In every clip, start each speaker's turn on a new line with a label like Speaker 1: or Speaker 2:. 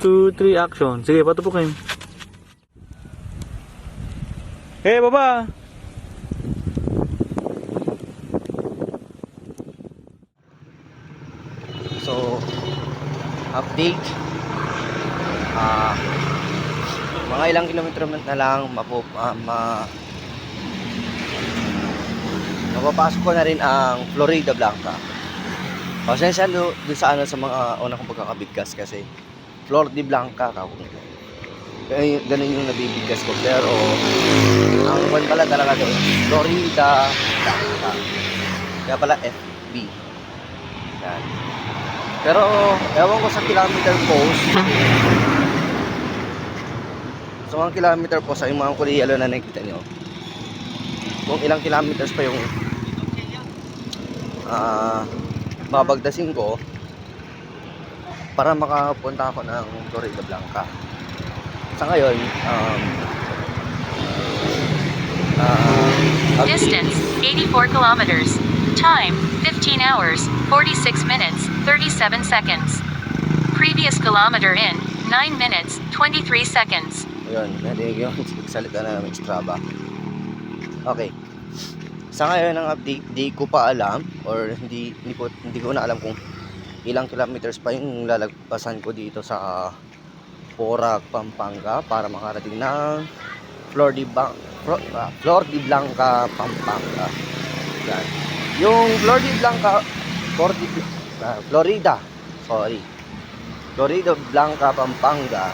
Speaker 1: 2, 3, action. Sige, patupukin. Hey, baba!
Speaker 2: So, update. Ah, mga ilang kilometro na lang mapo, ah, ma mapapasok ko na rin ang Florida Blanca. Pasensya do, do sa ano sa mga una kong pagkakabigkas kasi Florida Blanca ka. Eh, ganun yung nabibigkas ko. Pero ang one pala talaga doon Florida Blanca. Kaya pala FB yan. Pero ewan ko sa kilometer post. Sa mga kilometer post ay mga kulay yellow na nakikita nyo. Kung ilang kilometers pa yung ah babagdasin ko para makapunta ako ng Florida Blanca sa ngayon um, ah,
Speaker 3: Distance 84 kilometers. Time 15 hours 46 minutes 37 seconds. Previous kilometer in 9 minutes 23 seconds.
Speaker 2: Ayun, narinig yung salita na namin Strava. Okay. Sa ngayon ang update, di ko pa alam or hindi hindi ko hindi ko na alam kung ilang kilometers pa yung lalagpasan ko dito sa Porac, Pampanga para makarating ng Flor de Blanca, Flor, ah, Blanca, Pampanga. Yan. Yung Flor de Blanca, Flor de, ah, Florida, sorry. Florida Blanca, Pampanga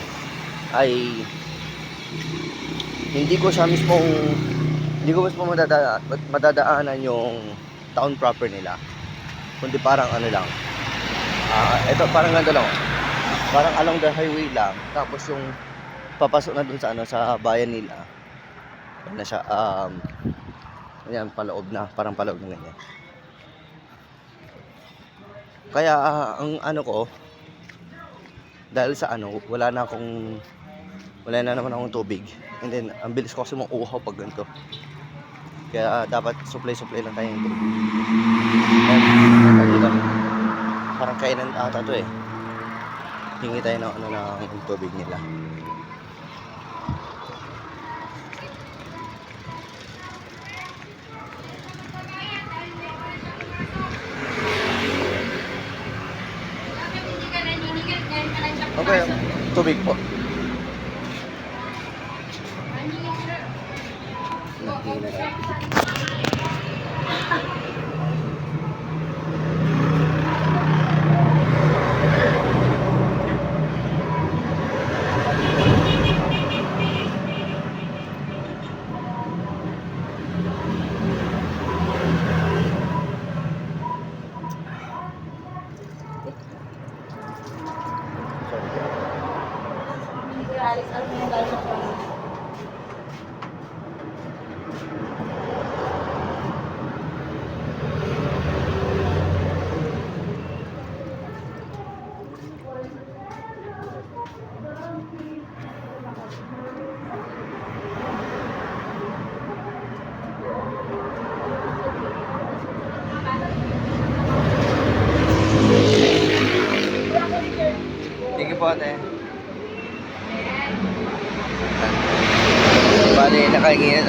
Speaker 2: ay hindi ko siya mismong hindi ko mismo madada, madadaanan yung town proper nila kundi parang ano lang ah ito parang ganito lang. Parang along the highway lang tapos yung papasok na dun sa ano sa bayan nila. Ano na siya um yan paloob na parang paloob na ganyan. Kaya ah, ang ano ko dahil sa ano wala na akong wala na naman akong tubig. And then ang bilis ko kasi makuha pag ganito. Kaya ah, dapat supply-supply lang tayo ng tubig. And parang kainan ata to eh. Hingi tayo ng ano ng tubig nila. Okay tubig po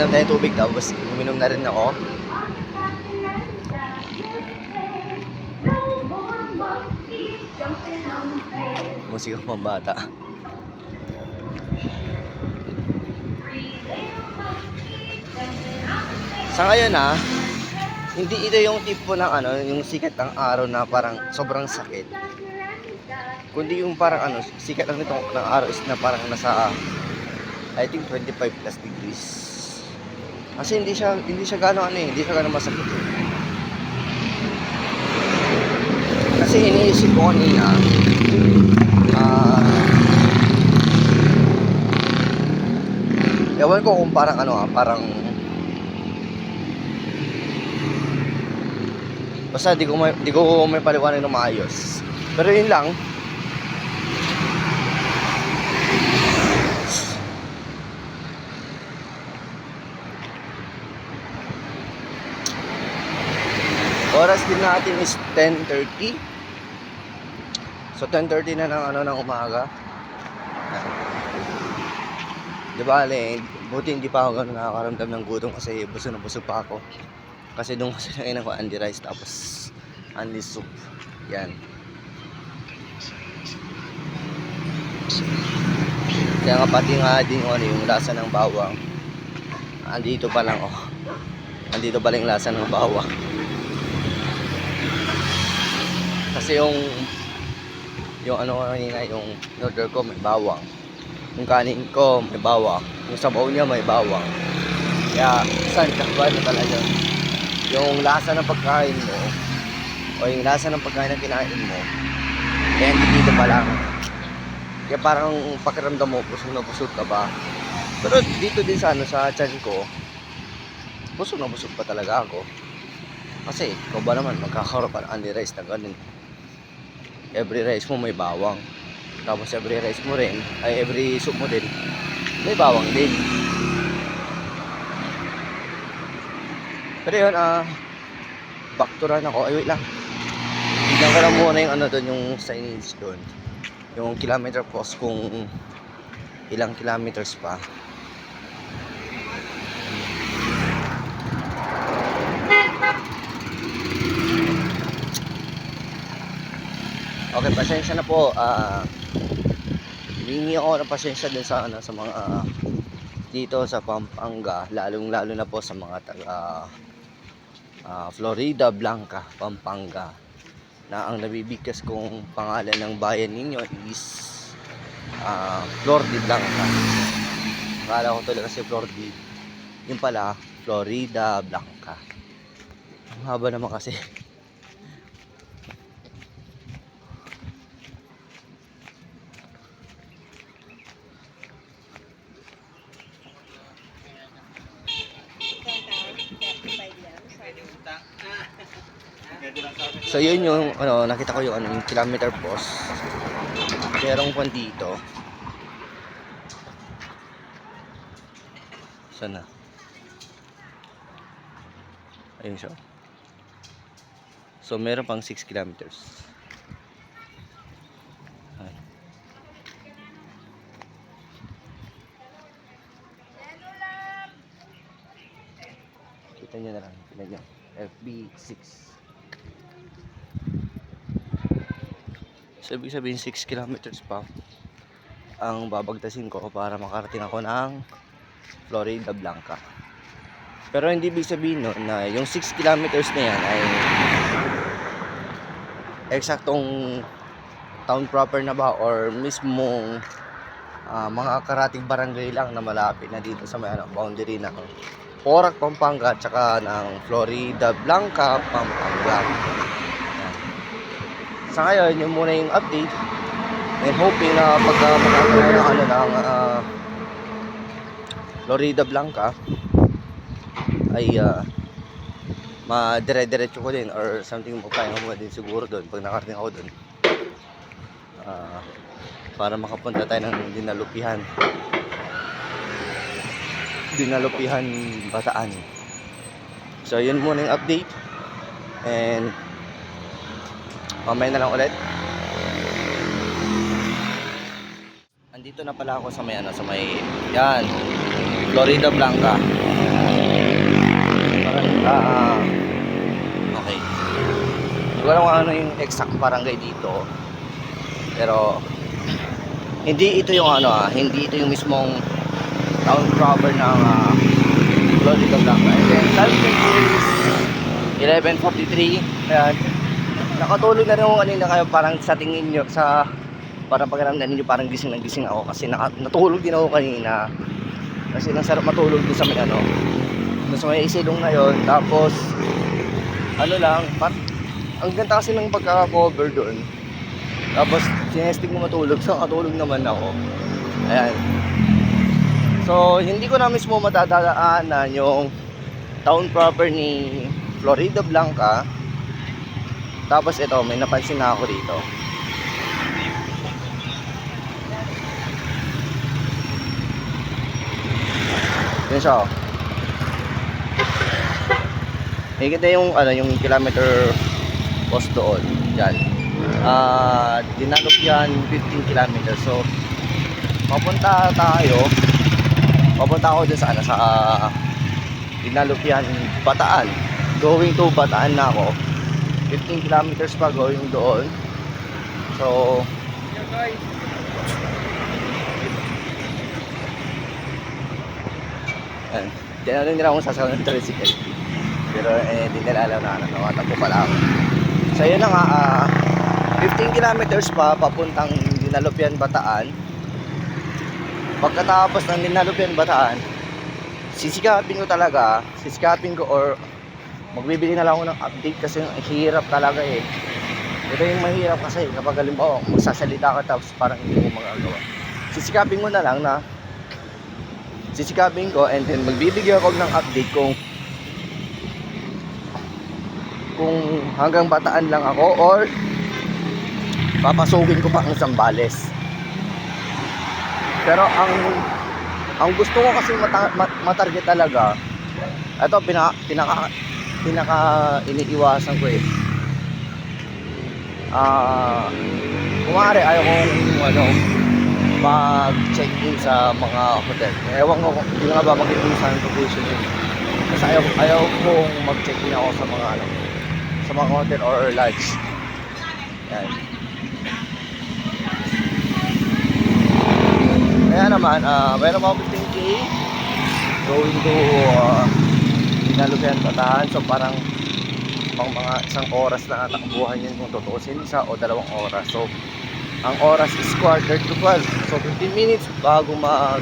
Speaker 2: na tayo tubig tapos uminom na rin ako. Musika pang bata. Sa ngayon ah, hindi ito yung tipo ng ano, yung sikat ng araw na parang sobrang sakit. Kundi yung parang ano, sikat lang nito ng araw is na parang nasa I think 25 plus degrees. Kasi hindi siya hindi siya gano'ng ano eh, hindi siya gano'ng masakit. Eh. Kasi iniisip ko kanina, ah, ewan ko kung parang ano ah, parang Basta di ko may, di ko may paliwanag ng maayos. Pero yun lang. Oras din natin is 10.30. So 10.30 na ng ano ng umaga. Di ba, ale, buti hindi pa ako ganun nakakaramdam ng gutom kasi busog na busog pa ako. Kasi doon kasi nakain ako Andy rice tapos Andy soup. Yan. Kaya nga pati nga din ano, yung lasa ng bawang. Andito pa lang oh. Andito pa lang yung lasa ng bawang. Kasi yung yung ano kanina, yung order ko may bawang. Yung kanin ko may bawang. Yung sabaw niya may bawang. Kaya saan ka ba na talaga? Yung lasa ng pagkain mo o yung lasa ng pagkain na kinain mo kaya dito pa lang. Kaya parang pakiramdam mo, busog na busog ka ba? Pero dito din sa ano, sa chan ko, busog na busog pa talaga ako. Kasi, ikaw ba naman, magkakaroon ka ng only rice na ganun. Every rice mo may bawang. Tapos every rice mo rin, ay every soup mo din, may bawang din. Pero yun, ah, back to run ako. Ay, wait lang. Tignan ko lang muna yung ano doon, yung signage doon. Yung kilometer post kung ilang kilometers pa. Okay, pasensya na po. Ah, Hihingi ako ng pasensya din sa ano sa mga ah, dito sa Pampanga, lalong lalo na po sa mga taga ah, Florida Blanca, Pampanga na ang nabibigkas kong pangalan ng bayan ninyo is ah, Flor de Blanca. Akala ko talaga si Flor de yung pala Florida Blanca. Ang haba naman kasi. So yun yung ano nakita ko yung ano yung kilometer post. Merong kwan dito. Sana. Ayun siya. So meron pang 6 kilometers. Ay. Kita nyo na lang. Nyo. FB6. So, ibig sabihin 6 kilometers pa ang babagtasin ko para makarating ako ng Florida Blanca. Pero hindi ibig sabihin no, na yung 6 kilometers na yan ay eksaktong town proper na ba or mismong ah, mga karating barangay lang na malapit na dito sa may ano, boundary ng Porac, Pampanga at saka ng Florida Blanca, Pampanga. Sa ngayon, yun muna yung update. And hoping na pagka makakaya ng ano ng ah, Florida Blanca ay uh, madire-diretso ko din or something magpahinga mo din siguro doon pag nakarating ako doon. Ah, para makapunta tayo ng dinalupihan. Dinalupihan Bataan. So yun muna yung update. And mamaya na lang ulit. Andito na pala ako sa may ano, sa may yan, Florida Blanca. Parang ah, okay. Hindi kung ano yung exact barangay dito. Pero hindi ito yung ano ah, hindi ito yung mismong town proper ng ah, Florida Blanca. And then time check is 11.43. Ayan. Nakatulog na rin ako kanina kayo parang sa tingin nyo sa parang pakiramdam ninyo parang gising na gising ako kasi naka, natulog din ako kanina. Kasi nang sarap matulog din sa may ano doon sa may isilong na yon tapos ano lang pat, ang ganda kasi ng pagka-cover doon tapos sinestig mo matulog so katulog naman ako. Ayan. So hindi ko na mismo matadaanan yung town proper ni Florida Blanca tapos ito may napansin na ako dito Yun siya oh. Nakikita yung ano yung kilometer post doon. Yan. Ah, dinalop yan 15 kilometers. So papunta tayo papunta ako dun sa ano, sa uh, Inalupian, Bataan. Going to Bataan na ako. 15 kilometers pa going doon. So, Yan. Tinanong nila kung sasakyan ng tricycle. Pero eh, di nila alam na ano, nakatakbo pala ako. So yun na nga, ah, 15 kilometers pa papuntang Dinalupian, Bataan. Pagkatapos ng Dinalupian, Bataan, sisikapin ko talaga, sisikapin ko or magbibigay na lang ako ng update kasi hirap talaga eh. Ito yung mahirap kasi kapag halimbawa magsasalita ka tapos parang hindi mo magagawa. Sisikapin mo na lang na sisikapin ko and then magbibigay ako ng update kung kung hanggang bataan lang ako or papasukin ko pa ang Zambales. Pero ang ang gusto ko kasi mata, mat- matarget talaga ito pinaka pinaka pinaka iniiwasan ko eh. Ah, kumare ayaw kong ano mag-check-in sa mga hotel. Ewan ko hindi nga ba mag-in sa location yun. Kasi ayaw, ayaw kong mag-check-in ako sa mga ano, sa mga hotel or lodge. Yan. Kaya naman, ah meron ako 15k going to uh, Inalupian, Bataan. So parang pang mga isang oras na takbuhan yun kung tutuusin isa o dalawang oras. So ang oras is quarter to 12. So 15 minutes bago mag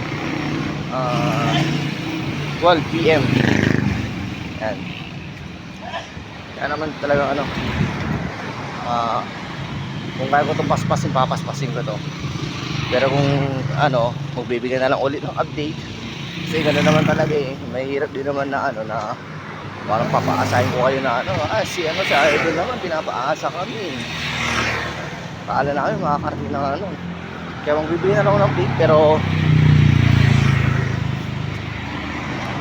Speaker 2: ah 12 p.m. Yan. Kaya naman talagang ano ah kung kaya ko itong paspasin, papaspasin ko to. Pero kung ano, magbibigay na lang ulit ng update. Kasi gano'n naman talaga eh. Mahirap din naman na ano na parang papaasahin ko kayo na ano, ah si ano sa idol naman pinapaasa kami. Paala na kami makakarating ng ano. Kaya magbibigay na ako ng update pero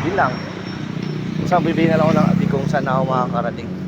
Speaker 2: yun lang. Isang bibigyan na ako ng update kung saan ako makakarating.